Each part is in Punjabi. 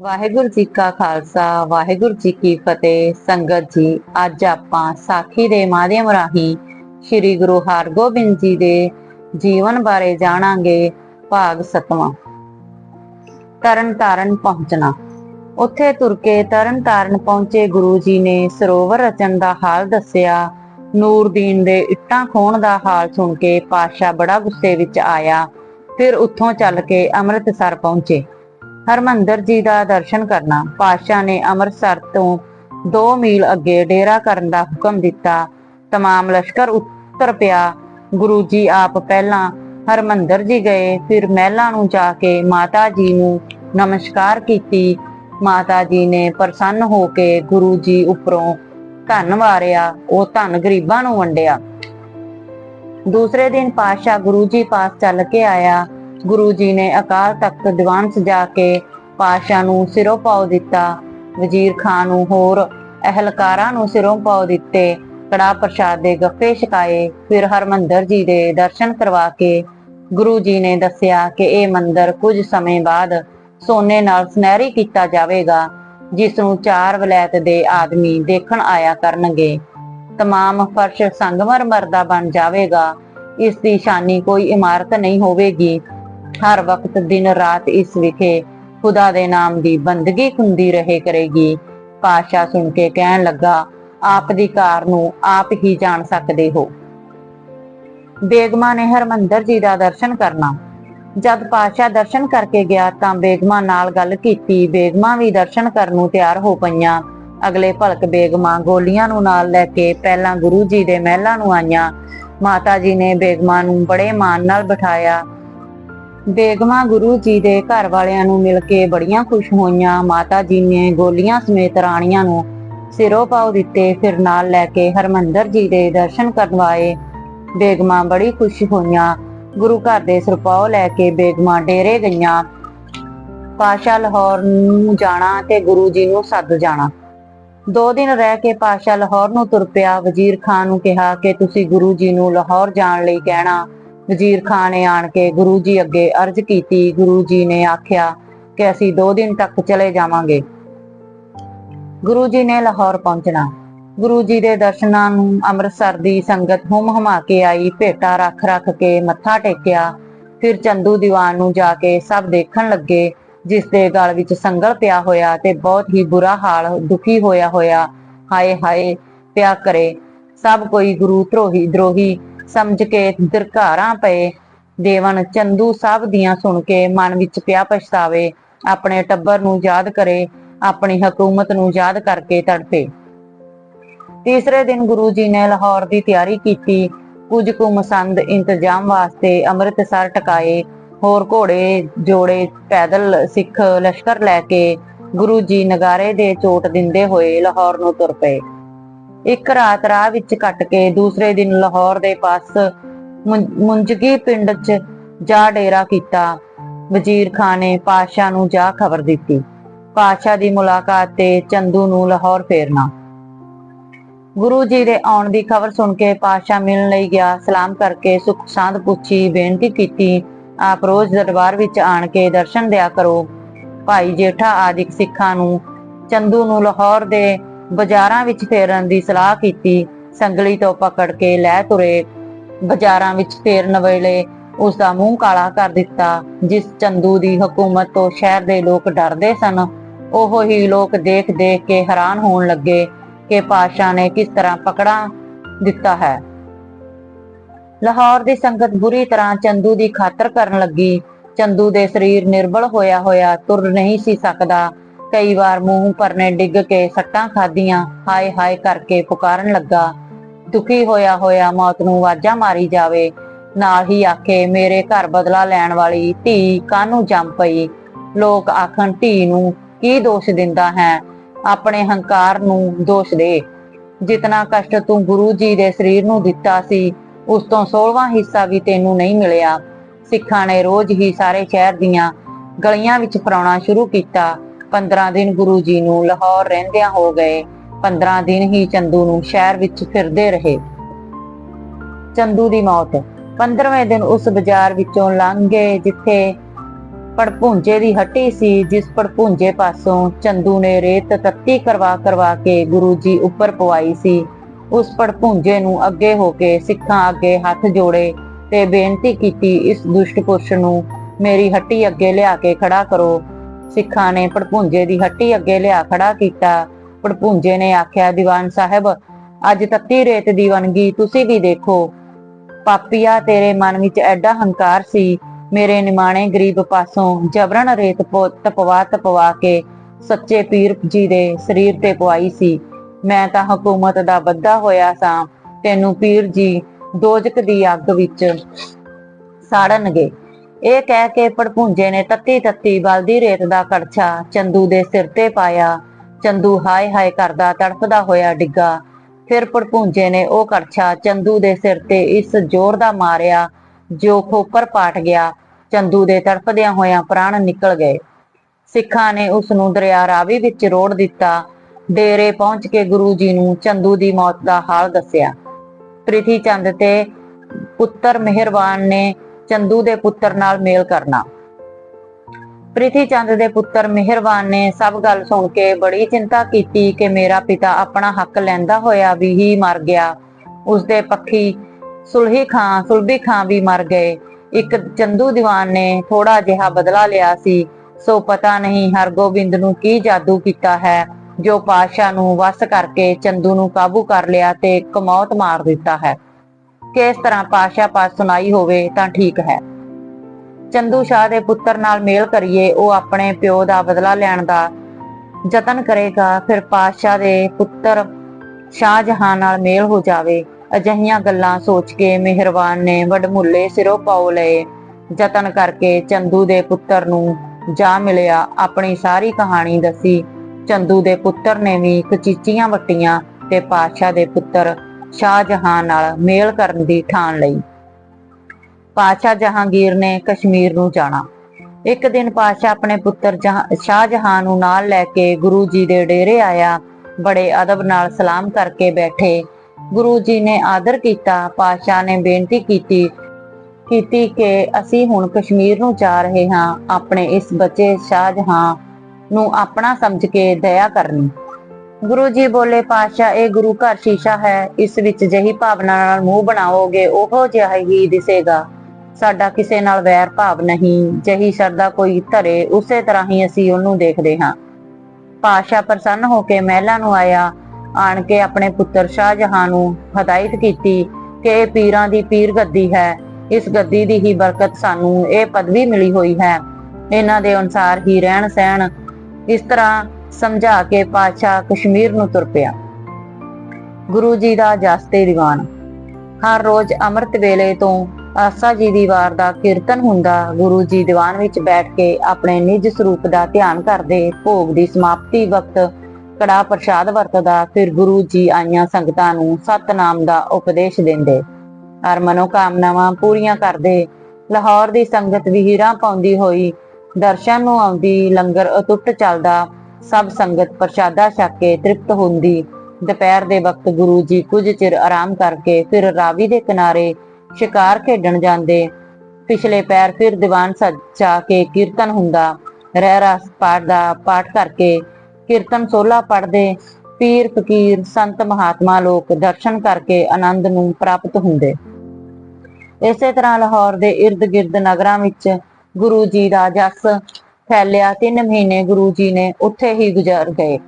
ਵਾਹਿਗੁਰੂ ਜੀ ਕਾ ਖਾਲਸਾ, ਵਾਹਿਗੁਰੂ ਜੀ ਕੀ ਫਤਿਹ। ਸੰਗਤ ਜੀ, ਅੱਜ ਆਪਾਂ ਸਾਖੀ ਦੇ ਮਾਧਿਅਮ ਰਾਹੀਂ ਸ੍ਰੀ ਗੁਰੂ ਹਰਗੋਬਿੰਦ ਜੀ ਦੇ ਜੀਵਨ ਬਾਰੇ ਜਾਣਾਂਗੇ ਭਾਗ ਸਤਵਾਂ। ਤਰਨ ਤਾਰਨ ਪਹੁੰਚਣਾ। ਉੱਥੇ ਤੁਰ ਕੇ ਤਰਨ ਤਾਰਨ ਪਹੁੰਚੇ ਗੁਰੂ ਜੀ ਨੇ ਸਰੋਵਰ ਰਚਨ ਦਾ ਹਾਲ ਦੱਸਿਆ। ਨੂਰਦੀਨ ਦੇ ਇੱਟਾਂ ਖੋਣ ਦਾ ਹਾਲ ਸੁਣ ਕੇ ਪਾਸ਼ਾ ਬੜਾ ਗੁੱਸੇ ਵਿੱਚ ਆਇਆ। ਫਿਰ ਉੱਥੋਂ ਚੱਲ ਕੇ ਅੰਮ੍ਰਿਤਸਰ ਪਹੁੰਚੇ। ਹਰਮੰਦਰ ਜੀ ਦਾ ਦਰਸ਼ਨ ਕਰਨਾ ਪਾਤਸ਼ਾਹ ਨੇ ਅੰਮ੍ਰਿਤਸਰ ਤੋਂ 2 ਮੀਲ ਅੱਗੇ ਡੇਰਾ ਕਰਨ ਦਾ ਹੁਕਮ ਦਿੱਤਾ तमाम ਲਸ਼ਕਰ ਉੱਤਰ ਪਿਆ ਗੁਰੂ ਜੀ ਆਪ ਪਹਿਲਾਂ ਹਰਮੰਦਰ ਜੀ ਗਏ ਫਿਰ ਮਹਿਲਾਂ ਨੂੰ ਜਾ ਕੇ ਮਾਤਾ ਜੀ ਨੂੰ ਨਮਸਕਾਰ ਕੀਤੀ ਮਾਤਾ ਜੀ ਨੇ ਪ੍ਰਸੰਨ ਹੋ ਕੇ ਗੁਰੂ ਜੀ ਉੱਪਰੋਂ ਧਨ ਵਾਰਿਆ ਉਹ ਧਨ ਗਰੀਬਾਂ ਨੂੰ ਵੰਡਿਆ ਦੂਸਰੇ ਦਿਨ ਪਾਤਸ਼ਾਹ ਗੁਰੂ ਜੀ ਪਾਸ ਚੱਲ ਕੇ ਆਇਆ ਗੁਰੂ ਜੀ ਨੇ ਅਕਾਲ ਤਖਤ ਦੀਵਾਨ ਸਜਾ ਕੇ ਪਾਤਸ਼ਾਹ ਨੂੰ ਸਿਰੋਂ ਪਾਉ ਦਿੱਤਾ, ਵਜ਼ੀਰ ਖਾਨ ਨੂੰ ਹੋਰ ਅਹਲਕਾਰਾਂ ਨੂੰ ਸਿਰੋਂ ਪਾਉ ਦਿੱਤੇ, ਕੜਾ ਪ੍ਰਸ਼ਾਦ ਦੇ ਗੱਫੇ ਛਕਾਏ, ਫਿਰ ਹਰਮੰਦਰ ਜੀ ਦੇ ਦਰਸ਼ਨ ਕਰਵਾ ਕੇ ਗੁਰੂ ਜੀ ਨੇ ਦੱਸਿਆ ਕਿ ਇਹ ਮੰਦਰ ਕੁਝ ਸਮੇਂ ਬਾਅਦ ਸੋਨੇ ਨਾਲ ਸੁਨਹਿਰੀ ਕੀਤਾ ਜਾਵੇਗਾ, ਜਿਸ ਨੂੰ ਚਾਰ ਵਲੈਤ ਦੇ ਆਦਮੀ ਦੇਖਣ ਆਇਆ ਕਰਨਗੇ। ਤਮਾਮ ਫਰਸ਼ ਸੰਗਮਰਮਰ ਦਾ ਬਣ ਜਾਵੇਗਾ, ਇਸ ਦੀ ਸ਼ਾਨੀ ਕੋਈ ਇਮਾਰਤ ਨਹੀਂ ਹੋਵੇਗੀ। ਹਰ ਵਕਤ ਦਿਨ ਰਾਤ ਇਸ ਵਿਖੇ ਖੁਦਾ ਦੇ ਨਾਮ ਦੀ ਬੰਦਗੀ ਹੁੰਦੀ ਰਹੇ ਕਰੇਗੀ। ਪਾਸ਼ਾ ਸੁਣ ਕੇ ਕਹਿਣ ਲੱਗਾ, ਆਪ ਦੀ ਕਾਰ ਨੂੰ ਆਪ ਹੀ ਜਾਣ ਸਕਦੇ ਹੋ। ਬੇਗਮਾ ਨੇ ਹਰਮੰਦਰ ਜੀ ਦਾ ਦਰਸ਼ਨ ਕਰਨਾ। ਜਦ ਪਾਸ਼ਾ ਦਰਸ਼ਨ ਕਰਕੇ ਗਿਆ ਤਾਂ ਬੇਗਮਾ ਨਾਲ ਗੱਲ ਕੀਤੀ। ਬੇਗਮਾ ਵੀ ਦਰਸ਼ਨ ਕਰਨ ਨੂੰ ਤਿਆਰ ਹੋ ਪਈਆਂ। ਅਗਲੇ ਭਲਕ ਬੇਗਮਾ ਗੋਲੀਆਂ ਨੂੰ ਨਾਲ ਲੈ ਕੇ ਪਹਿਲਾਂ ਗੁਰੂ ਜੀ ਦੇ ਮਹਿਲਾਂ ਨੂੰ ਆਈਆਂ। ਮਾਤਾ ਜੀ ਨੇ ਬੇਗਮਾ ਨੂੰ ਬੜੇ ਮਾਣ ਨਾਲ ਬਿਠਾਇਆ। ਬੇਗਮਾ ਗੁਰੂ ਜੀ ਦੇ ਘਰ ਵਾਲਿਆਂ ਨੂੰ ਮਿਲ ਕੇ ਬੜੀਆਂ ਖੁਸ਼ ਹੋਈਆਂ। ਮਾਤਾ ਜੀ ਨੇ ਗੋਲੀਆਂ ਸਮੇਤ ਰਾਣੀਆਂ ਨੂੰ ਸਿਰੋਂ ਪਾਉ ਦਿੱਤੇ। ਫਿਰ ਨਾਲ ਲੈ ਕੇ ਹਰਮੰਦਰ ਜੀ ਦੇ ਦਰਸ਼ਨ ਕਰਵਾਏ ਬੇਗਮਾ ਬੜੀ ਖੁਸ਼ ਹੋਈਆਂ। ਗੁਰੂ ਘਰ ਦੇ ਸਰਪਾਉ ਲੈ ਕੇ ਬੇਗਮਾ ਡੇਰੇ ਗਈਆਂ। ਪਾਸ਼ਾ ਲਾਹੌਰ ਨੂੰ ਜਾਣਾ ਤੇ ਗੁਰੂ ਜੀ ਨੂੰ ਸੱਦ ਜਾਣਾ। ਦੋ ਦਿਨ ਰਹਿ ਕੇ ਪਾਸ਼ਾ ਲਾਹੌਰ ਨੂੰ ਤੁਰ ਪਿਆ। ਵਜ਼ੀਰ ਖਾਨ ਨੂੰ ਕਿਹਾ ਕਿ ਤੁਸੀਂ ਗੁਰੂ ਜੀ ਨੂੰ ਲਾਹੌਰ ਜਾਣ ਲਈ ਕਹਿਣਾ। ਵਜ਼ੀਰ ਖਾਨ ਨੇ ਆਣ ਕੇ ਗੁਰੂ ਜੀ ਅੱਗੇ ਅਰਜ਼ ਕੀਤੀ, ਗੁਰੂ ਜੀ ਨੇ ਆਖਿਆ ਕਿ ਅਸੀਂ 2 ਦਿਨ ਤੱਕ ਚਲੇ ਜਾਵਾਂਗੇ। ਗੁਰੂ ਜੀ ਨੇ ਲਾਹੌਰ ਪਹੁੰਚਣਾ। ਗੁਰੂ ਜੀ ਦੇ ਦਰਸ਼ਨਾਂ ਨੂੰ ਅੰਮ੍ਰਿਤਸਰ ਦੀ ਸੰਗਤ ਹੁਮ ਹਮਾ ਕੇ ਆਈ, ਭੇਟਾ ਰੱਖ ਰੱਖ ਕੇ ਮੱਥਾ ਟੇਕਿਆ। ਫਿਰ ਚੰਦੂ ਦੀਵਾਨ ਨੂੰ ਜਾ ਕੇ ਸਭ ਦੇਖਣ ਲੱਗੇ, ਜਿਸ ਦੇ ਗਲ ਵਿੱਚ ਸੰਗਲ ਪਿਆ ਹੋਇਆ ਤੇ ਬਹੁਤ ਹੀ ਬੁਰਾ ਹਾਲ ਦੁਖੀ ਹੋਇਆ ਹੋਇਆ। ਹਾਏ ਹਾਏ, ਪਿਆ ਕਰੇ। ਸਭ ਕੋਈ ਗੁਰੂ ਧਰੋਹੀ, ਦਰੋਹੀ ਸਮਝ ਕੇ ਦਰਕਾਰਾਂ ਪਏ। ਦੇਵਨ ਚੰਦੂ ਸਾਹਿਬ ਦੀਆਂ ਸੁਣ ਕੇ ਮਨ ਵਿੱਚ ਪਿਆ ਪਛਤਾਵੇ। ਆਪਣੇ ਟੱਬਰ ਨੂੰ ਯਾਦ ਕਰੇ, ਆਪਣੀ ਹਕੂਮਤ ਨੂੰ ਯਾਦ ਕਰਕੇ ਤੜਪੇ। ਤੀਸਰੇ ਦਿਨ ਗੁਰੂ ਜੀ ਨੇ ਲਾਹੌਰ ਦੀ ਤਿਆਰੀ ਕੀਤੀ। ਕੁਝ ਕੁ ਮਸੰਦ ਇੰਤਜ਼ਾਮ ਵਾਸਤੇ ਅੰਮ੍ਰਿਤਸਰ ਟਿਕਾਏ। ਹੋਰ ਘੋੜੇ, ਜੋੜੇ, ਪੈਦਲ ਸਿੱਖ ਲਸ਼ਕਰ ਲੈ ਕੇ ਗੁਰੂ ਜੀ ਨਗਾਰੇ ਦੇ ਚੋਟ ਦਿੰਦੇ ਹੋਏ ਲਾਹੌਰ ਨੂੰ ਤੁਰ ਪਏ। ਇੱਕ ਰਾਤ ਰਾਹ ਵਿੱਚ ਕੱਟ ਕੇ ਦੂਸਰੇ ਦਿਨ ਲਾਹੌਰ ਦੇ ਪਾਸ ਮੁੰ- ਮੁੰਜਗੀ ਪਿੰਡ 'ਚ ਜਾ ਡੇਰਾ ਕੀਤਾ। ਵਜ਼ੀਰ ਖਾਨ ਨੇ ਪਾਤਸ਼ਾਹ ਨੂੰ ਜਾ ਖਬਰ ਦਿੱਤੀ। ਪਾਤਸ਼ਾਹ ਦੀ ਮੁਲਾਕਾਤ ਤੇ ਚੰਦੂ ਨੂੰ ਲਾਹੌਰ ਫੇਰਨਾ। ਗੁਰੂ ਜੀ ਦੇ ਆਉਣ ਦੀ ਖਬਰ ਸੁਣ ਕੇ ਪਾਤਸ਼ਾਹ ਮਿਲਣ ਲਈ ਗਿਆ। ਸਲਾਮ ਕਰਕੇ ਸੁਖ ਸਾਂਦ ਪੁੱਛੀ, ਬੇਨਤੀ ਕੀਤੀ, ਆਪ ਰੋਜ਼ ਦਰਬਾਰ ਵਿੱਚ ਆਣ ਕੇ ਦਰਸ਼ਨ ਦਿਆ ਕਰੋ। ਭਾਈ ਜੇਠਾ ਆਦਿਕ ਸਿੱਖਾਂ ਨੂੰ, ਚੰਦੂ ਨੂੰ ਲਾਹੌਰ ਦੇ ਬਾਜ਼ਾਰਾਂ ਵਿੱਚ ਫੇਰਨ ਦੀ ਸਲਾਹ ਕੀਤੀ। ਸੰਗਲੀ ਤੋਂ ਪਕੜ ਕੇ ਲੈ ਤੁਰੇ। ਬਾਜ਼ਾਰਾਂ ਵਿੱਚ ਫੇਰਨ ਵੇਲੇ ਉਸ ਦਾ ਮੂੰਹ ਕਾਲਾ ਕਰ ਦਿੱਤਾ, ਜਿਸ ਚੰਦੂ ਦੀ ਹਕੂਮਤ ਤੋਂ ਸ਼ਹਿਰ ਦੇ ਲੋਕ ਡਰਦੇ ਸਨ। ਉਹ ਹੀ ਲੋਕ ਦੇਖ ਦੇਖ ਕੇ ਹੈਰਾਨ ਹੋਣ ਲੱਗੇ ਕਿ ਪਾਸ਼ਾ ਨੇ ਕਿਸ ਤਰ੍ਹਾਂ ਪਕੜਾ ਦਿੱਤਾ ਹੈ। ਲਾਹੌਰ ਦੀ ਸੰਗਤ ਬੁਰੀ ਤਰ੍ਹਾਂ ਚੰਦੂ ਦੀ ਖਾਤਰ ਕਰਨ ਲੱਗੀ। ਚੰਦੂ ਦੇ ਸਰੀਰ ਨਿਰਬਲ ਹੋਇਆ ਹੋਇਆ ਤੁਰ ਨਹੀਂ ਸੀ ਸਕਦਾ। ਕਈ ਵਾਰ ਮੂੰਹ ਪਰਨੇ ਡਿੱਗ ਕੇ ਸੱਟਾਂ ਖਾਧੀਆਂ, ਹਾਏ ਹਾਏ ਕਰਕੇ ਪੁਕਾਰਨ ਲੱਗਾ। ਦੁਖੀ ਹੋਇਆ ਹੋਇਆ ਮੌਤ ਨੂੰ ਆਵਾਜ਼ਾਂ ਮਾਰੀ ਜਾਵੇ। ਨਾਲ ਹੀ ਆਖੇ, ਮੇਰੇ ਘਰ ਬਦਲਾ ਲੈਣ ਵਾਲੀ ਧੀ ਕਾਹਨੂੰ ਜੰਮ ਪਈ? ਲੋਕ ਆਖਣ, ਧੀ ਨੂੰ ਕੀ ਦੋਸ਼ ਦਿੰਦਾ ਹੈ? ਆਪਣੇ ਹੰਕਾਰ ਨੂੰ ਦੋਸ਼ ਦੇ। ਜਿਤਨਾ ਕਸ਼ਟ ਤੂੰ ਗੁਰੂ ਜੀ ਦੇ ਸਰੀਰ ਨੂੰ ਦਿੱਤਾ ਸੀ, ਉਸ ਤੋਂ 16ਵਾਂ ਹਿੱਸਾ ਵੀ ਤੈਨੂੰ ਨਹੀਂ ਮਿਲਿਆ। ਸਿੱਖਾਂ ਨੇ ਰੋਜ਼ ਹੀ ਸਾਰੇ ਸ਼ਹਿਰ ਦੀਆਂ ਗਲੀਆਂ ਵਿੱਚ ਫਰਾਉਣਾ ਸ਼ੁਰੂ ਕੀਤਾ। 15 ਦਿਨ ਗੁਰੂ ਜੀ ਨੂੰ ਲਾਹੌਰ ਰਹਿੰਦਿਆਂ ਹੋ ਗਏ। 15 ਦਿਨ ਹੀ ਚੰਦੂ ਨੂੰ ਸ਼ਹਿਰ ਵਿੱਚ ਫਿਰਦੇ ਰਹੇ। ਚੰਦੂ ਦੀ ਮੌਤ। 15ਵੇਂ ਦਿਨ ਉਸ ਬਾਜ਼ਾਰ ਵਿੱਚੋਂ ਲੰਘ ਗਏ, ਜਿੱਥੇ ਪੜਪੂੰਜੇ ਦੀ ਹੱਟੀ ਸੀ, ਜਿਸ ਪੜਪੁੰਜੇ ਪਾਸੋਂ ਚੰਦੂ ਨੇ ਰੇਤ ਤੱਤੀ ਕਰਵਾ ਕਰਵਾ ਕੇ ਗੁਰੂ ਜੀ ਉੱਪਰ ਪਵਾਈ ਸੀ। ਉਸ ਪੜਪੂੰਜੇ ਨੂੰ ਅੱਗੇ ਹੋ ਕੇ ਸਿੱਖਾਂ ਅੱਗੇ ਹੱਥ ਜੋੜੇ ਤੇ ਬੇਨਤੀ ਕੀਤੀ, ਇਸ ਦੁਸ਼ਟ ਪੁਰਸ਼ ਨੂੰ ਮੇਰੀ ਹੱਟੀ ਅੱਗੇ ਲਿਆ ਕੇ ਖੜਾ ਕਰੋ। ਸਿੱਖਾਂ ਨੇ ਪੜਪੁੰਜੇ ਦੀ ਹੱਟੀ ਅੱਗੇ ਲਿਆ ਖੜਾ ਕੀਤਾ। ਪੜਪੁੰਜੇ ਨੇ ਆਖਿਆ, ਦੀਵਾਨ ਸਾਹਿਬ, ਅੱਜ ਤੱਤੀ ਰੇਤ ਦੀ ਵਨਗੀ ਤੁਸੀਂ ਵੀ ਦੇਖੋ। ਪਾਪੀਆ, ਤੇਰੇ ਮਨ ਵਿੱਚ ਐਡਾ ਹੰਕਾਰ ਸੀ। ਮੇਰੇ ਨਿਮਾਣੇ ਗਰੀਬ ਪਾਸੋਂ ਜਬਰਨ ਰੇਤ ਤਪਵਾ ਤਪਵਾ ਕੇ ਸੱਚੇ ਪੀਰ ਜੀ ਦੇ ਸਰੀਰ ਤੇ ਪਵਾਈ ਸੀ। ਮੈਂ ਤਾਂ ਹਕੂਮਤ ਦਾ ਬੱਧਾ ਹੋਇਆ ਸਾਂ। ਤੈਨੂੰ ਪੀਰ ਜੀ ਦੋਜਕ ਦੀ ਅੱਗ ਵਿੱਚ ਸਾੜਨਗੇ। ਇਹ ਕਹਿ ਕੇ ਪੜਪੁੰਜੇ ਨੇ ਤੱਤੀ ਤੱਤੀ ਬਲਦੀ ਰੇਤ ਦਾ ਕੜਛਾ, ਚੰਦੂ ਦੇ ਸਿਰ ਤੇ ਪਾਇਆ। ਚੰਦੂ ਹਾਏ ਹਾਏ ਕਰਦਾ, ਤੜਫਦਾ ਹੋਇਆ ਡਿੱਗਾ। ਫਿਰ ਪੜਪੁੰਜੇ ਨੇ ਉਹ ਕੜਛਾ ਚੰਦੂ ਦੇ ਸਿਰ ਤੇ ਇਸ ਜ਼ੋਰ ਦਾ ਮਾਰਿਆ, ਜੋ ਖੋਪਰ ਪਾਟ ਗਿਆ। ਚੰਦੂ ਦੇ ਤੜਫਦਿਆਂ ਹੋਇਆਂ ਪ੍ਰਾਣ ਨਿਕਲ ਗਏ। ਸਿੱਖਾਂ ਨੇ ਉਸ ਨੂੰ ਦਰਿਆ ਰਾਵੀ ਵਿੱਚ ਰੋੜ ਦਿੱਤਾ। ਡੇਰੇ ਪਹੁੰਚ ਕੇ ਗੁਰੂ ਜੀ ਨੂੰ ਚੰਦੂ ਦੀ ਮੌਤ ਦਾ ਹਾਲ ਦੱਸਿਆ। ਪ੍ਰਿਥੀ ਚੰਦ ਤੇ ਪੁੱਤਰ ਮਿਹਰਬਾਨ ਨੇ ਚੰਦੂ ਦੇ ਪੁੱਤਰ ਨਾਲ ਮੇਲ ਕਰਨਾ। ਪ੍ਰਿਥੀ ਚੰਦ ਦੇ ਪੁੱਤਰ ਮਿਹਰਬਾਨ ਨੇ ਸਭ ਗੱਲ ਸੁਣ ਕੇ ਬੜੀ ਚਿੰਤਾ ਕੀਤੀ ਕਿ ਮੇਰਾ ਪਿਤਾ ਆਪਣਾ ਹੱਕ ਲੈਂਦਾ ਹੋਇਆ ਵੀ ਹੀ ਮਰ ਗਿਆ। ਉਸਦੇ ਪੱਖੀ ਸੁਲਹੀ ਖਾਂ, ਸੁਲਭੀ ਖਾਂ ਵੀ ਮਰ ਗਏ। ਇੱਕ ਚੰਦੂ ਦੀਵਾਨ ਨੇ ਥੋੜਾ ਜਿਹਾ ਬਦਲਾ ਲਿਆ ਸੀ। ਸੋ ਪਤਾ ਨਹੀਂ ਹਰਗੋਬਿੰਦ ਨੂੰ ਕੀ ਜਾਦੂ ਕੀਤਾ ਹੈ, ਜੋ ਪਾਸ਼ਾ ਨੂੰ ਵਸ ਕਰਕੇ ਚੰਦੂ ਨੂੰ ਕਾਬੂ ਕਰ ਲਿਆ ਤੇ ਕਮੌਤ ਮਾਰ ਦਿੱਤਾ ਹੈ। ਕਿਸ ਤਰ੍ਹਾਂ ਪਾਸ਼ਾ ਪਾਸ ਸੁਣਾਈ ਹੋਵੇ ਤਾਂ ਠੀਕ ਹੈ। ਚੰਦੂ ਸ਼ਾਹ ਦੇ ਪੁੱਤਰ ਨਾਲ ਮੇਲ ਕਰੀਏ, ਉਹ ਆਪਣੇ ਪਿਓ ਦਾ ਬਦਲਾ ਲੈਣ ਦਾ ਯਤਨ ਕਰੇਗਾ, ਫਿਰ ਪਾਸ਼ਾ ਦੇ ਪੁੱਤਰ ਸ਼ਾਹਜਹਾਨ ਨਾਲ ਮੇਲ ਹੋ ਜਾਵੇ। ਅਜਿਹੀਆਂ ਗੱਲਾਂ ਸੋਚ ਕੇ ਮਿਹਰਬਾਨ ਨੇ ਵਡਮੁੱਲੇ ਸਿਰੋਂ ਪਾਉ ਲਏ। ਯਤਨ ਕਰਕੇ ਚੰਦੂ ਦੇ ਪੁੱਤਰ ਨੂੰ ਜਾ ਮਿਲਿਆ, ਆਪਣੀ ਸਾਰੀ ਕਹਾਣੀ ਦੱਸੀ। ਚੰਦੂ ਦੇ ਪੁੱਤਰ ਨੇ ਵੀ ਕਚੀਚੀਆਂ ਵੱਟੀਆਂ ਤੇ ਪਾਸ਼ਾ ਦੇ ਪੁੱਤਰ ਸ਼ਾਹਜਹਾਨ ਨਾਲ ਮੇਲ ਕਰਨ ਦੀ ਠਾਣ ਲਈ। ਪਾਸ਼ਾ ਜਹਾਂਗੀਰ ਨੇ ਕਸ਼ਮੀਰ ਨੂੰ ਜਾਣਾ। ਇੱਕ ਦਿਨ ਪਾਸ਼ਾ ਆਪਣੇ ਪੁੱਤਰ ਜਹਾਂ- ਸ਼ਾਹਜਹਾਨ ਨੂੰ ਨਾਲ ਲੈ ਕੇ ਗੁਰੂ ਜੀ ਦੇ ਡੇਰੇ ਆਇਆ। ਬੜੇ ਅਦਬ ਨਾਲ ਸਲਾਮ ਕਰਕੇ ਬੈਠੇ। ਗੁਰੂ ਜੀ ਨੇ ਆਦਰ ਕੀਤਾ। ਪਾਸ਼ਾ ਨੇ ਬੇਨਤੀ ਕੀਤੀ ਕੀਤੀ ਕਿ ਅਸੀਂ ਹੁਣ ਕਸ਼ਮੀਰ ਨੂੰ ਜਾ ਰਹੇ ਹਾਂ। ਆਪਣੇ ਇਸ ਬੱਚੇ ਸ਼ਾਹਜਹਾਂ ਨੂੰ ਆਪਣਾ ਸਮਝ ਕੇ ਦਇਆ ਕਰਨੀ। ਗੁਰੂ ਜੀ ਬੋਲੇ ਪਾਸ਼ਾ ਇਹ ਗੁਰੂ ਘਰ ਸ਼ੀਸ਼ਾ ਹੈ, ਇਸ ਵਿੱਚ ਜਹੀ ਭਾਵਨਾ ਨਾਲ ਮੂੰਹ ਬਣਾਓਗੇ, ਉਹੋ ਜਿਹਾ ਹੀ ਦਿਸੇਗਾ। ਸਾਡਾ ਕਿਸੇ ਨਾਲ ਵੈਰ ਭਾਵ ਨਹੀਂ, ਜਹੀ ਸ਼ਰਧਾ ਕੋਈ ਧਰੇ, ਉਸੇ ਤਰ੍ਹਾਂ ਹੀ ਅਸੀਂ ਉਹਨੂੰ ਦੇਖਦੇ ਹਾਂ। ਪਾਸ਼ਾ ਪ੍ਰਸੰਨ ਹੋ ਕੇ ਮਹਿਲਾ ਨੂੰ ਆਇਆ, ਆਣ ਕੇ ਆਪਣੇ ਪੁੱਤਰ ਸ਼ਾਹਜਹਾਂ ਨੂੰ ਹਦਾਇਤ ਕੀਤੀ ਕਿ ਇਹ ਪੀਰਾਂ ਦੀ ਪੀਰ ਗੱਦੀ ਹੈ, ਇਸ ਗੱਦੀ ਦੀ ਹੀ ਬਰਕਤ ਸਾਨੂੰ ਇਹ ਪਦਵੀ ਮਿਲੀ ਹੋਈ ਹੈ। ਇਹਨਾਂ ਦੇ ਅਨੁਸਾਰ ਹੀ ਰਹਿਣ ਸਹਿਣ ਇਸ ਤਰ੍ਹਾਂ ਸਮਝਾ ਕੇ ਪਾਤਸ਼ਾਹ ਕਸ਼ਮੀਰ ਨੂੰ ਤੁਰ ਪਿਆ। ਗੁਰੂ ਜੀ ਦਾ ਜਾਸਤੇ ਦੀਵਾਨ। ਹਰ ਰੋਜ਼ ਅੰਮ੍ਰਿਤ ਵੇਲੇ ਤੋਂ ਆਸਾ ਜੀ ਦੀ ਵਾਰ ਦਾ ਕੀਰਤਨ ਹੁੰਦਾ, ਗੁਰੂ ਜੀ ਦੀਵਾਨ ਵਿੱਚ ਬੈਠ ਕੇ ਆਪਣੇ ਨਿਜ ਸਰੂਪ ਦਾ ਧਿਆਨ ਕਰਦੇ ਭੋਗ ਦੀ ਸਮਾਪਤੀ ਵਕਤ ਕੜਾ ਪ੍ਰਸ਼ਾਦ ਵਰਤਦਾ, ਫਿਰ ਗੁਰੂ ਜੀ ਆਈਆਂ ਸੰਗਤਾਂ ਨੂੰ ਸਤਨਾਮ ਦਾ ਉਪਦੇਸ਼ ਦਿੰਦੇ। ਹਰ ਮਨੋਕਾਮਨਾਵਾਂ ਪੂਰੀਆਂ ਕਰਦੇ, ਲਾਹੌਰ ਦੀ ਸੰਗਤ ਵਿਹੀਰਾਂ ਪਾਉਂਦੀ ਹੋਈ ਦਰਸ਼ਨ ਨੂੰ ਆਉਂਦੀ, ਲੰਗਰ ਅਟੁੱਟ ਚੱਲਦਾ ਸਭ ਸੰਗਤ ਪ੍ਰਸ਼ਾਦਾ ਛਕ ਕੇ ਤ੍ਰਿਪਤ ਹੁੰਦੀ। ਦੁਪਹਿਰ ਦੇ ਵਕਤ ਗੁਰੂ ਜੀ ਕੁਝ ਚਿਰ ਆਰਾਮ ਕਰਕੇ ਫਿਰ ਰਾਵੀ ਦੇ ਕਿਨਾਰੇ ਸ਼ਿਕਾਰ ਖੇਡਣ ਜਾਂਦੇ। ਪਿਛਲੇ ਪੈਰ ਫਿਰ ਦੀਵਾਨ ਸਜਾ ਕੇ ਕੀਰਤਨ ਹੁੰਦਾ। ਰਹਿ ਰਸ ਪਾਠ ਦਾ ਪਾਠ ਕਰਕੇ ਕੀਰਤਨ ਸੋਲਾ ਪੜਦੇ ਪੀਰ ਫਕੀਰ, ਸੰਤ ਮਹਾਤਮਾ ਲੋਕ ਦਰਸ਼ਨ ਕਰਕੇ ਆਨੰਦ ਨੂੰ ਪ੍ਰਾਪਤ ਹੁੰਦੇ। ਇਸੇ ਤਰ੍ਹਾਂ ਲਾਹੌਰ ਦੇ ird ਗਿਰਦ ਨਗਰਾਂ ਵਿੱਚ ਗੁਰੂ ਜੀ ਦਾ ਜਸ ਫੈਲਿਆ, ਤਿੰਨ ਮਹੀਨੇ ਗੁਰੂ ਜੀ ਨੇ ਉੱਥੇ ਹੀ ਗੁਜ਼ਰ ਗਏ।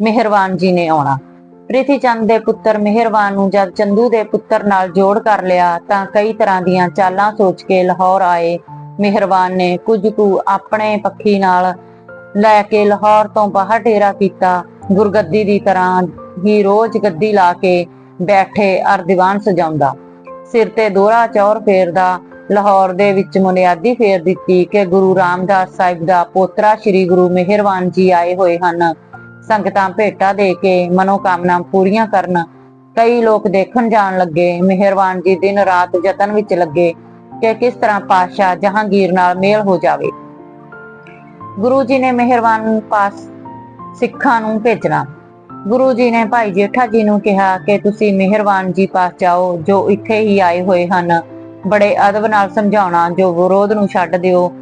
ਮਿਹਰਬਾਨ ਜੀ ਨੇ ਆਉਣਾ। ਪ੍ਰਿਥੀ ਚੰਦ ਦੇ ਪੁੱਤਰ ਮਿਹਰਬਾਨ ਨੂੰ ਜਦ ਚੰਦੂ ਦੇ ਪੁੱਤਰ ਨਾਲ ਜੋੜ ਕਰ ਲਿਆ, ਤਾਂ ਕਈ ਤਰ੍ਹਾਂ ਦੀਆਂ ਚਾਲਾਂ ਸੋਚ ਕੇ ਲਾਹੌਰ ਆਏ। ਮਿਹਰਬਾਨ ਨੇ ਕੁਝ ਕੁ ਆਪਣੇ ਪੱਖੀ ਨਾਲ ਲੈ ਕੇ ਲਾਹੌਰ ਤੋਂ ਬਾਹਰ ਡੇਰਾ ਕੀਤਾ। ਗੁਰਗੱਦੀ ਦੀ ਤਰ੍ਹਾਂ ਹੀ ਰੋਜ਼ ਗੱਦੀ ਲਾ ਕੇ ਬੈਠੇ ਅਰ ਦੀਵਾਨ ਸਜਾਉਂਦਾ। ਸਿਰ ਤੇ ਦੋਹਰਾ ਚੌਰ ਫੇਰਦਾ ਲਾਹੌਰ ਦੇ ਵਿੱਚ ਮੁਨਿਆਦੀ ਫੇਰ ਦਿੱਤੀ ਕਿ ਗੁਰੂ ਰਾਮਦਾਸ ਸਾਹਿਬ ਦਾ ਪੋਤਰਾ ਸ੍ਰੀ ਗੁਰੂ ਮਿਹਰਵਾਨ ਜੀ ਆਏ ਹੋਏ ਹਨ। ਸੰਗਤਾਂ ਭੇਟਾ ਦੇ ਕੇ ਮਨੋਕਾਮਨਾ ਪੂਰੀਆਂ ਕਰਨ ਕਈ ਲੋਕ ਦੇਖਣ ਜਾਣ ਲੱਗੇ। ਮਿਹਰਬਾਨ ਜੀ ਦਿਨ ਰਾਤ ਯਤਨ ਵਿੱਚ ਲੱਗੇ ਕਿ ਕਿਸ ਤਰ੍ਹਾਂ ਪਾਤਸ਼ਾਹ ਜਹਾਂਗੀਰ ਨਾਲ ਮੇਲ ਹੋ ਜਾਵੇ। ਗੁਰੂ ਜੀ ਨੇ ਮਿਹਰਬਾਨ ਪਾਸ ਸਿੱਖਾਂ ਨੂੰ ਭੇਜਣਾ। ਗੁਰੂ ਜੀ ਨੇ ਭਾਈ ਜੇਠਾ ਜੀ ਨੂੰ ਕਿਹਾ ਕਿ ਤੁਸੀਂ ਮਿਹਰਬਾਨ ਜੀ ਪਾਸ ਜਾਓ, ਜੋ ਇੱਥੇ ਹੀ ਆਏ ਹੋਏ ਹਨ। ਬੜੇ ਅਦਬ ਨਾਲ ਸਮਝਾਉਣਾ, ਜੋ ਵਿਰੋਧ ਨੂੰ ਛੱਡ ਦਿਓ।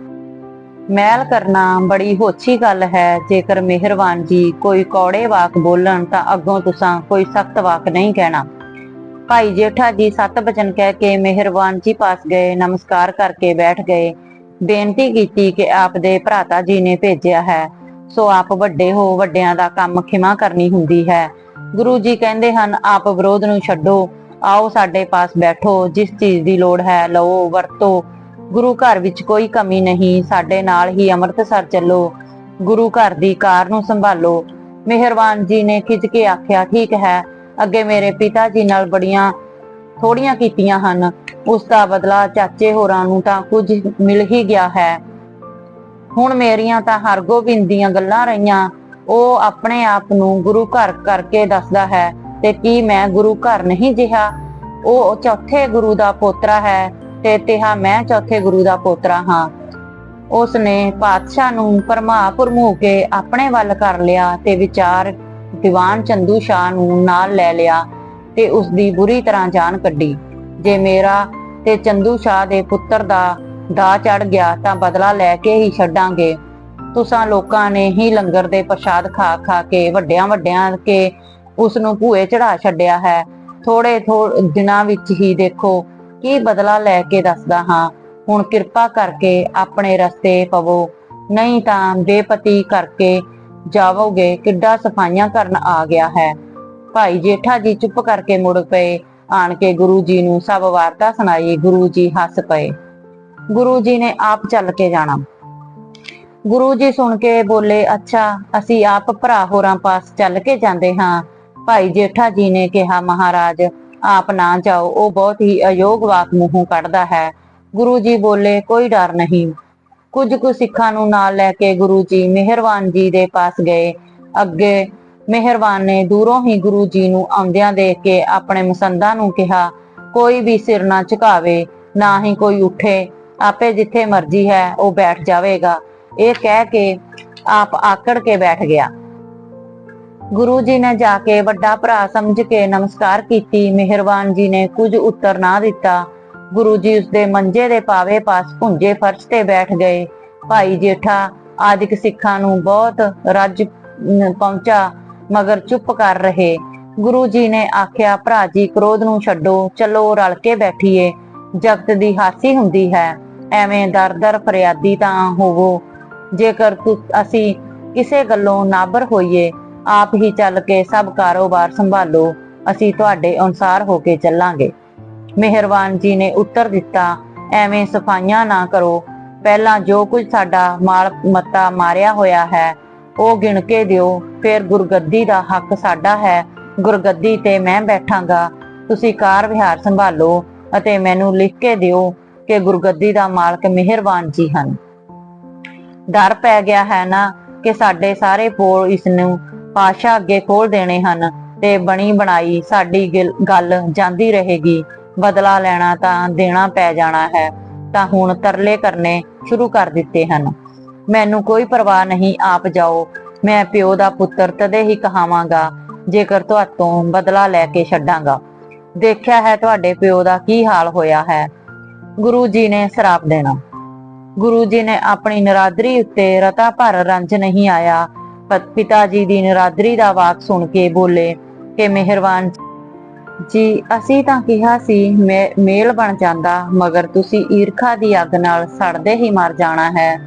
ਮਹਿਲ ਕਰਨਾ ਬੜੀ ਹੋਛੀ ਗੱਲ ਹੈ। ਜੇਕਰ ਮਿਹਰਬਾਨ ਜੀ ਕੋਈ ਕੌੜੇ ਵਾਕ ਬੋਲਣ, ਤਾਂ ਅੱਗੋਂ ਤੁਸਾਂ ਕੋਈ ਸਖਤ ਵਾਕ ਨਹੀਂ ਕਹਿਣਾ। ਭਾਈ ਜੇਠਾ ਜੀ ਸਤ ਬਚਨ ਕਹਿ ਕੇ ਮਿਹਰਬਾਨ ਜੀ ਪਾਸ ਗਏ, ਨਮਸਕਾਰ ਕਰਕੇ ਬੈਠ ਗਏ। ਬੇਨਤੀ ਕੀਤੀ ਕਿ ਆਪ ਦੇ ਭਰਾਤਾ ਜੀ ਨੇ ਭੇਜਿਆ ਹੈ। ਸੋ ਆਪ ਵੱਡੇ ਹੋ, ਵੱਡਿਆਂ ਦਾ ਕੰਮ ਖਿਮਾ ਕਰਨੀ ਹੁੰਦੀ ਹੈ। ਗੁਰੂ ਜੀ ਕਹਿੰਦੇ ਹਨ, ਆਪ ਵਿਰੋਧ ਨੂੰ ਛੱਡੋ। ਆਓ ਸਾਡੇ ਪਾਸ ਬੈਠੋ, ਜਿਸ ਚੀਜ਼ ਦੀ ਲੋੜ ਹੈ ਲਓ ਵਰਤੋ। ਗੁਰੂ ਘਰ ਵਿੱਚ ਕੋਈ ਕਮੀ ਨਹੀਂ, ਸਾਡੇ ਨਾਲ ਹੀ ਅੰਮ੍ਰਿਤਸਰ ਚੱਲੋ। ਗੁਰੂ ਘਰ ਦੀ ਕਾਰ ਨੂੰ ਸੰਭਾਲੋ। ਮਿਹਰਬਾਨ ਜੀ ਨੇ ਖਿੱਚ ਕੇ ਆਖਿਆ, ਠੀਕ ਹੈ, ਅੱਗੇ ਮੇਰੇ ਪਿਤਾ ਜੀ ਨਾਲ ਬੜੀਆਂ ਥੋੜੀਆਂ ਕੀਤੀਆਂ ਹਨ। ਉਸ ਦਾ ਬਦਲਾ ਚਾਚੇ ਹੋਰਾਂ ਨੂੰ ਤਾਂ ਕੁਝ ਮਿਲ ਹੀ ਗਿਆ ਹੈ। ਹੁਣ ਮੇਰੀਆਂ ਤਾਂ ਹਰਗੋਬਿੰਦ ਦੀਆਂ ਗੱਲਾਂ ਰਹੀਆਂ। ਉਹ ਆਪਣੇ ਆਪ ਨੂੰ ਗੁਰੂ ਘਰ ਕਰਕੇ ਦੱਸਦਾ ਹੈ ਤੇ ਕੀ ਮੈਂ ਗੁਰੂ ਘਰ ਨਹੀਂ ਜਿਹਾ? ਉਹ ਚੌਥੇ ਗੁਰੂ ਦਾ ਪੋਤਰਾ ਹੈ ਤੇ ਤਿਹਾ ਮੈਂ ਚੌਥੇ ਗੁਰੂ ਦਾ ਪੋਤਰਾ ਹਾਂ। ਉਸ ਨੇ ਪਾਤਸ਼ਾਹ ਨੂੰ ਪਰਮਾ ਭਰਮੂ ਕੇ ਆਪਣੇ ਵੱਲ ਕਰ ਲਿਆ ਤੇ ਵਿਚਾਰ ਦੀਵਾਨ ਚੰਦੂ ਸ਼ਾਹ ਨੂੰ ਨਾਲ ਲੈ ਲਿਆ ਤੇ ਉਸ ਦੀ ਬੁਰੀ ਤਰ੍ਹਾਂ ਜਾਨ ਕੱਢੀ। ਜੇ ਮੇਰਾ ਤੇ ਚੰਦੂ ਸ਼ਾਹ ਦੇ ਪੁੱਤਰ ਦਾ ਦਾ ਚੜ ਗਿਆ ਤਾਂ ਬਦਲਾ ਲੈ ਕੇ ਹੀ ਛੱਡਾਂਗੇ। ਤੁਸਾਂ ਲੋਕਾਂ ਨੇ ਹੀ ਲੰਗਰ ਦੇ ਪ੍ਰਸ਼ਾਦ ਖਾ ਖਾ ਕੇ ਵੱਡਿਆਂ ਵੱਡਿਆਂ ਕੇ ਉਸ ਨੂੰ ਭੂਏ ਚੜਾ ਛੱਡਿਆ ਹੈ। ਥੋੜੇ ਥੋੜੇ ਦਿਨਾਂ ਵਿੱਚ ਹੀ ਦੇਖੋ, ਕੀ ਬਦਲਾ ਲੈ ਕੇ ਦੱਸਦਾ ਹਾਂ। ਹੁਣ ਕਿਰਪਾ ਕਰਕੇ ਆਪਣੇ ਰਸਤੇ ਪਵੋ। ਨਹੀਂ ਤਾਂ ਬੇਪਤੀ ਕਰਕੇ ਜਾਵੋਗੇ, ਕਿੱਡਾ ਸਫਾਈਆਂ ਕਰਨ ਆ ਗਿਆ ਹੈ। ਭਾਈ ਜੇਠਾ ਜੀ ਚੁੱਪ ਕਰਕੇ ਮੁੜ ਪਏ। ਆਣ ਕੇ ਗੁਰੂ ਜੀ ਨੂੰ ਸਭ ਵਾਰਤਾ ਸੁਣਾਈ, ਗੁਰੂ ਜੀ ਹੱਸ ਪਏ। ਗੁਰੂ ਜੀ ਨੇ ਆਪ ਚੱਲ ਕੇ ਜਾਣਾ। ਗੁਰੂ ਜੀ ਸੁਣ ਕੇ ਬੋਲੇ, ਅੱਛਾ, ਅਸੀਂ ਆਪ ਭਰਾ ਹੋਰਾਂ ਪਾਸ ਚੱਲ ਕੇ ਜਾਂਦੇ ਹਾਂ। ਭਾਈ ਜੇਠਾ ਜੀ ਨੇ ਕਿਹਾ, ਮਹਾਰਾਜ, ਆਪ ਨਾ ਜਾਓ, ਉਹ ਬਹੁਤ ਹੀ ਅਯੋਗ ਵਾਕ ਮੂੰਹੋਂ ਕੱਢਦਾ ਹੈ। ਗੁਰੂ ਜੀ ਬੋਲੇ, ਕੋਈ ਡਰ ਨਹੀਂ। ਕੁਝ ਕੁ ਸਿੱਖਾਂ ਨੂੰ ਨਾਲ ਲੈ ਕੇ ਗੁਰੂ ਜੀ ਮਿਹਰਬਾਨ ਜੀ ਦੇ ਪਾਸ ਗਏ। ਅੱਗੇ ਮਿਹਰਬਾਨ ਨੇ ਦੂਰੋਂ ਹੀ ਗੁਰੂ ਜੀ ਨੂੰ ਆਉਂਦਿਆਂ ਦੇਖ ਕੇ ਆਪਣੇ ਮਸੰਦਾਂ ਨੂੰ ਕਿਹਾ, ਕੋਈ ਵੀ ਸਿਰ ਨਾ ਝੁਕਾਵੇ, ਨਾ ਹੀ ਕੋਈ ਉੱਠੇ। ਆਪੇ ਜਿੱਥੇ ਮਰਜ਼ੀ ਹੈ, ਉਹ ਬੈਠ ਜਾਵੇਗਾ। ਇਹ ਕਹਿ ਕੇ ਆਪ ਆਕੜ ਕੇ ਬੈਠ ਗਿਆ। ਗੁਰੂ ਜੀ ਨੇ ਜਾ ਕੇ ਵੱਡਾ ਭਰਾ ਸਮਝ ਕੇ ਨਮਸਕਾਰ ਕੀਤੀ, ਮਿਹਰਬਾਨ ਜੀ ਨੇ ਕੁਝ ਉੱਤਰ ਨਾ ਦਿੱਤਾ। ਗੁਰੂ ਜੀ ਉਸਦੇ ਮੰਜੇ ਦੇ ਪਾਵੇ ਪਾਸ ਭੁੰਜੇ ਫਰਸ਼ ਤੇ ਬੈਠ ਗਏ। ਭਾਈ ਜੇਠਾ ਆਦਿਕ ਸਿੱਖਾਂ ਨੂੰ ਬਹੁਤ ਰੱਜ ਪਹੁੰਚਾ, ਮਗਰ ਚੁੱਪ ਕਰ ਰਹੇ। ਗੁਰੂ ਜੀ ਨੇ ਆਖਿਆ, ਭਰਾ ਜੀ, ਕ੍ਰੋਧ ਨੂੰ ਛੱਡੋ, ਚਲੋ ਰਲ ਕੇ ਬੈਠੀਏ। ਜਗਤ ਦੀ ਹਾਸੀ ਹੁੰਦੀ ਹੈ, ਐਵੇਂ ਦਰ-ਦਰ ਫਰਿਆਦੀ ਤਾਂ ਹੋਵੋ। ਜੇਕਰ ਅਸੀਂ ਕਿਸੇ ਗੱਲੋਂ ਨਾਬਰ ਹੋਈਏ ਆਪ ਹੀ ਚੱਲ ਕੇ ਸਭ ਕਾਰੋਬਾਰ ਸੰਭਾਲੋ, ਅਸੀਂ ਤੁਹਾਡੇ ਅਨੁਸਾਰ ਹੋ ਕੇ ਚੱਲਾਂਗੇ। ਮਿਹਰਬਾਨ ਜੀ ਨੇ ਉੱਤਰ ਦਿੱਤਾ, ਐਵੇਂ ਸਫਾਈਆਂ ਨਾ ਕਰੋ। ਪਹਿਲਾਂ ਜੋ ਕੁਝ ਸਾਡਾ ਮਾਲ ਮੱਤਾ ਮਾਰਿਆ ਹੋਇਆ ਹੈ, ਉਹ ਗਿਣ ਕੇ ਦਿਓ। ਫਿਰ ਗੁਰਗੱਦੀ ਦਾ ਹੱਕ ਸਾਡਾ ਹੈ। ਗੁਰਗੱਦੀ ਤੇ ਮੈਂ ਬੈਠਾਂਗਾ। ਤੁਸੀਂ ਕਾਰ ਵਿਹਾਰ ਸੰਭਾਲੋ ਅਤੇ ਮੈਨੂੰ ਲਿਖ ਕੇ ਦਿਓ ਕਿ ਗੁਰਗੱਦੀ ਦਾ ਮਾਲਕ ਮਿਹਰਬਾਨ ਜੀ ਹਨ। ਡਰ ਪੈ ਗਿਆ ਹੈ ਨਾ ਕਿ ਸਾਡੇ ਸਾਰੇ ਪੋਲ ਇਸ ਨੂੰ ਪਾਸ਼ਾ ਅੱਗੇ ਖੋਲ ਦੇਣੇ ਹਨ ਤੇ ਬਣੀ ਬਣਾਈ ਸਾਡੀ ਗਿਲ- ਗੱਲ ਜਾਂਦੀ ਰਹੇਗੀ। ਬਦਲਾ ਲੈਣਾ ਤਾਂ ਦੇਣਾ ਪੈ ਜਾਣਾ ਹੈ, ਤਾਂ ਹੁਣ ਤਰਲੇ ਕਰਨੇ ਸ਼ੁਰੂ ਕਰ ਦਿੱਤੇ ਹਨ। ਮੈਨੂੰ ਕੋਈ ਪਰਵਾਹ ਨਹੀਂ, ਆਪ ਜਾਓ। ਮੈਂ ਪਿਓ ਦਾ ਪੁੱਤਰ ਤਦੇ ਹੀ ਕਹਾਵਾਂਗਾ, ਜੇਕਰ ਤੁਹਾਤੋਂ ਬਦਲਾ ਲੈ ਕੇ ਛੱਡਾਂਗਾ। ਦੇਖਿਆ ਹੈ ਤੁਹਾਡੇ ਪਿਓ ਦਾ ਕੀ ਹਾਲ ਹੋਇਆ ਹੈ। ਗੁਰੂ ਜੀ ਨੇ ਸਰਾਪ ਦੇਣਾ। ਗੁਰੂ ਜੀ ਨੇ ਆਪਣੀ ਨਰਾਦਰੀ ਉੱਤੇ ਰਤਾ ਭਰ ਰੰਜ ਨਹੀਂ ਆਇਆ। ਪਿਤਾ ਜੀ ਦੀ ਨਰਾਦਰੀ ਦਾ ਵਾਕ ਸੁਣ ਕੇ ਬੋਲੇ ਕਿ ਮਿਹਰਬਾਨ ਜੀ, ਅਸੀਂ ਤਾਂ ਕਿਹਾ ਸੀ ਮੇਲ ਬਣ ਜਾਂਦਾ, ਮਗਰ ਤੁਸੀਂ ਈਰਖਾ ਦੀ ਅੱਗ ਨਾਲ ਸੜਦੇ ਹੀ ਮਰ ਜਾਣਾ ਹੈ।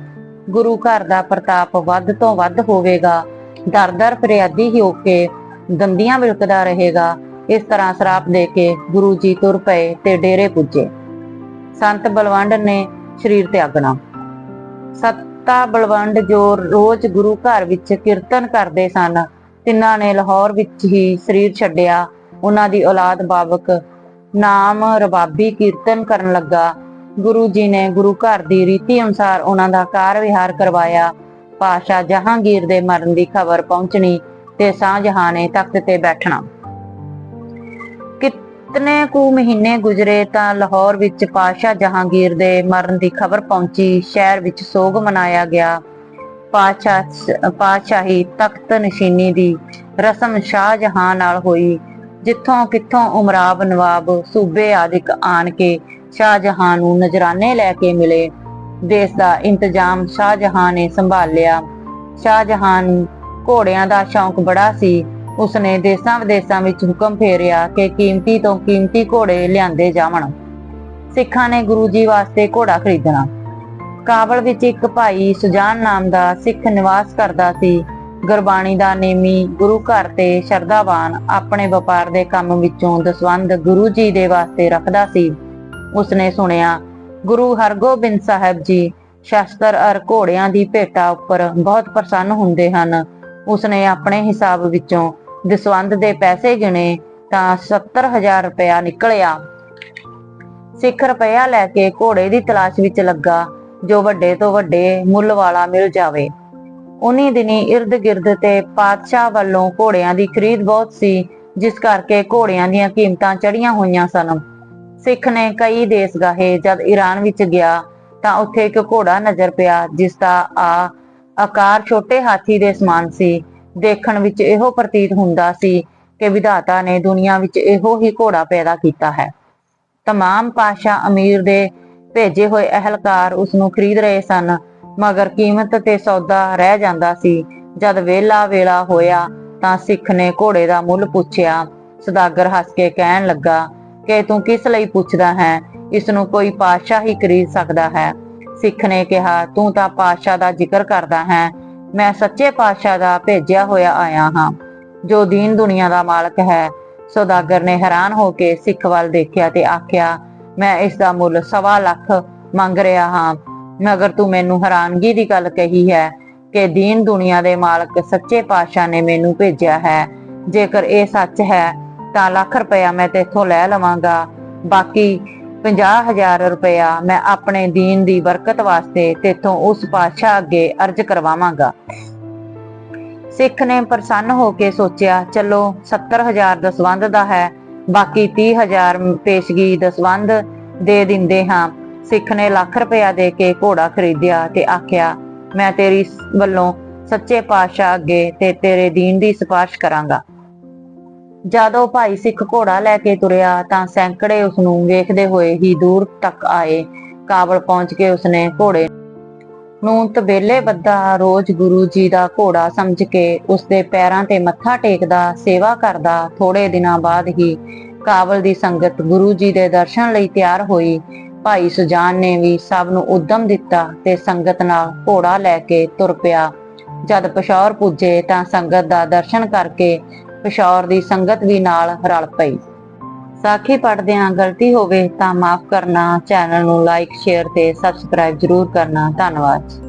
ਗੁਰੂ ਘਰ ਦਾ ਪ੍ਰਤਾਪ ਵੱਧ ਤੋਂ ਵੱਧ ਹੋਵੇਗਾ। ਦਰ-ਦਰ ਫਰਿਆਦੀ ਹੀ ਹੋ ਕੇ ਦੰਦੀਆਂ ਵਿਲਕਦਾ ਰਹੇਗਾ। ਇਸ ਤਰ੍ਹਾਂ ਸਰਾਪ ਦੇ ਕੇ ਗੁਰੂ ਜੀ ਤੁਰ ਪਏ ਤੇ ਡੇਰੇ ਪੁੱਜੇ। ਸੰਤ ਬਲਵੰਡ ਨੇ ਸਰੀਰ ਤਿਆਗਣਾ ਸਤ ਬਲਵੰਡ ਜੋ ਰੋਜ਼ ਗੁਰੂ ਘਰ ਵਿੱਚ ਕੀਰਤਨ ਕਰਦੇ ਸਨ, ਤਿੰਨਾਂ ਨੇ ਲਾਹੌਰ ਵਿੱਚ ਹੀ ਸਰੀਰ ਛੱਡਿਆ। ਉਹਨਾਂ ਦੀ ਔਲਾਦ ਬਾਬਕ ਨਾਮ ਰਬਾਬੀ ਕੀਰਤਨ ਕਰਨ ਲੱਗਾ। ਗੁਰੂ ਜੀ ਨੇ ਗੁਰੂ ਘਰ ਦੀ ਰੀਤੀ ਅਨੁਸਾਰ ਉਹਨਾਂ ਦਾ ਕਾਰ ਵਿਹਾਰ ਕਰਵਾਇਆ। ਪਾਸ਼ਾ ਜਹਾਂਗੀਰ ਦੇ ਮਰਨ ਦੀ ਖਬਰ ਪਹੁੰਚਣੀ ਤੇ ਸ਼ਾਹਜਹਾਨ ਨੇ ਤਖਤ ਤੇ ਬੈਠਣਾ। ਕਿਤਨੇ ਕੁ ਮਹੀਨੇ ਗੁਜ਼ਰੇ ਤਾਂ ਲਾਹੌਰ ਵਿੱਚ ਪਾਸ਼ਾ ਜਹਾਂਗੀਰ ਦੇ ਮਰਨ ਦੀ ਖਬਰ ਪਹੁੰਚੀ, ਸ਼ਹਿਰ ਵਿੱਚ ਸੋਗ ਮਨਾਇਆ ਗਿਆ। ਪਾਤਸ਼ਾਹ ਪਾਤਸ਼ਾਹੀ ਤਖਤ ਨਸ਼ੀਨੀ ਦੀ ਰਸਮ ਸ਼ਾਹਜਹਾਨ ਨਾਲ ਹੋਈ, ਜਿੱਥੋਂ ਕਿੱਥੋਂ ਉਮਰਾਬ, ਨਵਾਬ, ਸੂਬੇ ਆਦਿਕ ਆਣ ਕੇ ਸ਼ਾਹ ਜਹਾਂ ਨੂੰ ਨਜਰਾਨੇ ਲੈ ਕੇ ਮਿਲੇ। ਦੇਸ਼ ਦਾ ਇੰਤਜ਼ਾਮ ਸ਼ਾਹ ਜਹਾਂ ਨੇ ਸੰਭਾਲਿਆ। ਸ਼ਾਹ ਜਹਾਂ ਨੂੰ ਘੋੜਿਆਂ ਦਾ ਸ਼ੌਂਕ ਬੜਾ ਸੀ ਉਸਨੇ ਦੇਸਾਂ ਵਿਦੇਸਾਂ ਵਿੱਚ ਹੁਕਮ ਫੇਰਿਆ ਕਿ ਕੀਮਤੀ ਤੋਂ ਕੀਮਤੀ ਘੋੜੇ ਲਿਆਂਦੇ ਜਾਵਣ। ਸਿੱਖਾਂ ਨੇ ਗੁਰੂ ਜੀ ਵਾਸਤੇ ਘੋੜਾ ਖਰੀਦਣਾ। ਕਾਬਲ ਵਿੱਚ ਇੱਕ ਭਾਈ ਸੁਜਾਨ ਨਾਮ ਦਾ ਸਿੱਖ ਨਿਵਾਸ ਕਰਦਾ ਸੀ। ਗੁਰਬਾਣੀ ਦਾ ਨੇਮੀ ਗੁਰੂ ਘਰ ਤੇ ਸ਼ਰਧਾਵਾਨ ਆਪਣੇ ਵਪਾਰ ਦੇ ਕੰਮ ਵਿੱਚੋਂ ਦਸਵੰਦ ਗੁਰੂ ਜੀ ਦੇ ਵਾਸਤੇ ਰੱਖਦਾ ਸੀ। ਉਸਨੇ ਸੁਣਿਆ, ਗੁਰੂ ਹਰਗੋਬਿੰਦ ਸਾਹਿਬ ਜੀ, ਸ਼ਸਤਰ ਅਰ ਘੋੜਿਆਂ ਦੀ ਭੇਟਾ ਉੱਪਰ ਬਹੁਤ ਪ੍ਰਸੰਨ ਹੁੰਦੇ ਹਨ। ਉਸਨੇ ਆਪਣੇ ਹਿਸਾਬ ਵਿੱਚੋਂ ਦਸਵੰਦ ਦੇ ਪੈਸੇ ਗਿਣੇ ਤਾਂ 70000 ਰੁਪਇਆ ਨਿਕਲਿਆ। ਸਿੱਖ ਰੁਪਇਆ ਲੈ ਕੇ ਘੋੜੇ ਦੀ ਤਲਾਸ਼ ਵਿੱਚ ਲੱਗਾ, ਜੋ ਵੱਡੇ ਤੋਂ ਵੱਡੇ ਮੁੱਲ ਵਾਲਾ ਮਿਲ ਜਾਵੇ। ਉਨੀ ਦਿਨੀ ird-gird ਤੇ ਪਾਤਸ਼ਾਹ ਵੱਲੋਂ ਘੋੜਿਆਂ ਦੀ ਖਰੀਦ ਬਹੁਤ ਸੀ, ਜਿਸ ਕਰਕੇ ਘੋੜਿਆਂ ਦੀਆਂ ਕੀਮਤਾਂ ਚੜੀਆਂ ਹੋਈਆਂ ਸਨ। ਸਿੱਖ ਨੇ ਕਈ ਦੇਸ਼ ਗਾਹੇ ਜਦ ਈਰਾਨ ਵਿੱਚ ਗਿਆ, ਤਾਂ ਉੱਥੇ ਇੱਕ ਘੋੜਾ ਨਜ਼ਰ ਪਿਆ ਜਿਸ ਦਾ ਆ ਆਕਾਰ ਛੋਟੇ ਹਾਥੀ ਦੇ ਸਮਾਨ ਸੀ। ਦੇਖਣ ਵਿੱਚ ਇਹੋ ਪ੍ਰਤੀਤ ਹੁੰਦਾ ਸੀ ਕਿ ਵਿਧਾਤਾ ਨੇ ਦੁਨੀਆ ਵਿੱਚ ਇਹੋ ਹੀ ਘੋੜਾ ਪੈਦਾ ਕੀਤਾ ਹੈ। ਤਮਾਮ ਪਾਸ਼ਾ ਅਮੀਰ ਦੇ ਭੇਜੇ ਹੋਏ ਅਹਲਕਾਰ ਉਸ ਨੂੰ ਖਰੀਦ ਰਹੇ ਸਨ, ਮਗਰ ਕੀਮਤ ਤੇ ਸੌਦਾ ਰਹਿ ਜਾਂਦਾ ਸੀ। ਜਦ ਵੇਲਾ ਵੇਲਾ ਹੋਇਆ ਤਾਂ ਸਿੱਖ ਨੇ ਘੋੜੇ ਦਾ ਮੁੱਲ ਪੁੱਛਿਆ। ਸਦਾਗਰ ਹੱਸ ਕੇ ਕਹਿਣ ਲੱਗਾ, ਕਿ ਤੂੰ ਕਿਸ ਲਈ ਪੁੱਛਦਾ ਹੈ? ਇਸ ਨੂੰ ਕੋਈ ਪਾਤਸ਼ਾਹ ਹੀ ਖਰੀਦ ਸਕਦਾ ਹੈ। ਸਿੱਖ ਨੇ ਕਿਹਾ, ਤੂੰ ਤਾਂ ਪਾਤਸ਼ਾਹ ਦਾ ਜ਼ਿਕਰ ਕਰਦਾ ਹੈ। ਮੈਂ ਸੱਚੇ ਪਾਤਸ਼ਾਹ ਦਾ ਭੇਜਿਆ ਹੋਇਆ ਆਇਆ ਹਾਂ। ਜੋ ਦੀਨ ਦੁਨੀਆ ਦਾ ਮਾਲਕ ਹੈ, ਸੌਦਾਗਰ ਨੇ ਹੈਰਾਨ ਹੋ ਕੇ ਸਿੱਖ ਵੱਲ ਦੇਖਿਆ ਤੇ ਆਖਿਆ, ਮੈਂ ਇਸ ਦਾ ਮੁੱਲ ਸਵਾ ਲੱਖ ਮੰਗ ਰਿਹਾ ਹਾਂ। ਮਗਰ ਤੂੰ ਮੈਨੂੰ ਹੈਰਾਨਗੀ ਦੀ ਗੱਲ ਕਹੀ ਹੈ ਕਿ ਦੀਨ ਦੁਨੀਆ ਦੇ ਮਾਲਕ ਸੱਚੇ ਪਾਤਸ਼ਾਹ ਨੇ ਮੈਨੂੰ ਭੇਜਿਆ ਹੈ। ਜੇਕਰ ਇਹ ਸੱਚ ਹੈ, ਤਾਂ ਲੱਖ ਰੁਪਇਆ ਮੈਂ ਤੇਥੋਂ ਲੈ ਲਵਾਂਗਾ। ਬਾਕੀ 50000 ਰੁਪਇਆ ਮੈਂ ਆਪਣੇ ਦੀਨ ਦੀ ਬਰਕਤ ਵਾਸਤੇ ਤੇਥੋਂ ਉਸ ਪਾਤਸ਼ਾਹ ਅੱਗੇ ਅਰਜ਼ ਕਰਵਾਵਾਂਗਾ। ਸਿੱਖ ਨੇ ਪ੍ਰਸੰਨ ਹੋ ਕੇ ਸੋਚਿਆ, ਚਲੋ 70000 ਦਸਵੰਦ ਦਾ ਹੈ, ਬਾਕੀ 30000 ਪੇਸ਼ਗੀ ਦਸਵੰਦ ਦੇ ਦਿੰਦੇ ਹਾਂ। ਸਿੱਖ ਨੇ ਲੱਖ ਰੁਪਇਆ ਦੇ ਕੇ ਘੋੜਾ ਖਰੀਦਿਆ ਤੇ ਆਖਿਆ, ਮੈਂ ਤੇਰੀ ਵੱਲੋਂ ਸੱਚੇ ਪਾਤਸ਼ਾਹ ਅੱਗੇ ਤੇ ਤੇਰੇ ਦੀਨ ਦੀ ਸਿਫਾਰਿਸ਼ ਕਰਾਂਗਾ। ਜਦੋਂ ਭਾਈ ਸਿੱਖ ਘੋੜਾ ਲੈ ਕੇ ਤੁਰਿਆ ਤਾਂ ਸੈਂਕੜੇ ਉਸ ਨੂੰ ਵੇਖਦੇ ਹੋਏ ਹੀ ਦੂਰ ਤੱਕ ਆਏ। ਕਾਬਲ ਪਹੁੰਚ ਕੇ ਉਸਨੇ ਘੋੜੇ ਨੂੰ ਤਬੇਲੇ ਬੱਧਾ ਰੋਜ਼ ਗੁਰੂ ਜੀ ਦਾ ਘੋੜਾ ਸਮਝ ਕੇ ਉਸਦੇ ਪੈਰਾਂ ਤੇ ਮੱਥਾ ਟੇਕਦਾ, ਸੇਵਾ ਕਰਦਾ। ਥੋੜੇ ਦਿਨਾਂ ਬਾਅਦ ਹੀ ਕਾਬਲ ਦੀ ਸੰਗਤ ਗੁਰੂ ਜੀ ਦੇ ਦਰਸ਼ਨ ਲਈ ਤਿਆਰ ਹੋਈ। ਭਾਈ ਸੁਜਾਨ ਨੇ ਵੀ ਸਭ ਨੂੰ ਉਦਮ ਦਿੱਤਾ ਤੇ ਸੰਗਤ ਨਾਲ ਘੋੜਾ ਲੈ ਕੇ ਤੁਰ ਪਿਆ। ਜਦ ਪਸ਼ੌਰ ਪੁੱਜੇ ਤਾਂ ਸੰਗਤ ਦਾ ਦਰਸ਼ਨ ਕਰਕੇ ਪਿਸ਼ੌਰ ਦੀ ਸੰਗਤ ਵੀ ਨਾਲ ਰਲ ਪਈ। ਸਾਖੀ ਪੜਦਿਆਂ ਗਲਤੀ ਹੋਵੇ ਤਾਂ ਮਾਫ ਕਰਨਾ, ਚੈਨਲ ਨੂੰ ਲਾਈਕ ਸ਼ੇਅਰ ਤੇ ਸਬਸਕ੍ਰਾਈਬ ਜ਼ਰੂਰ ਕਰਨਾ। ਧੰਨਵਾਦ।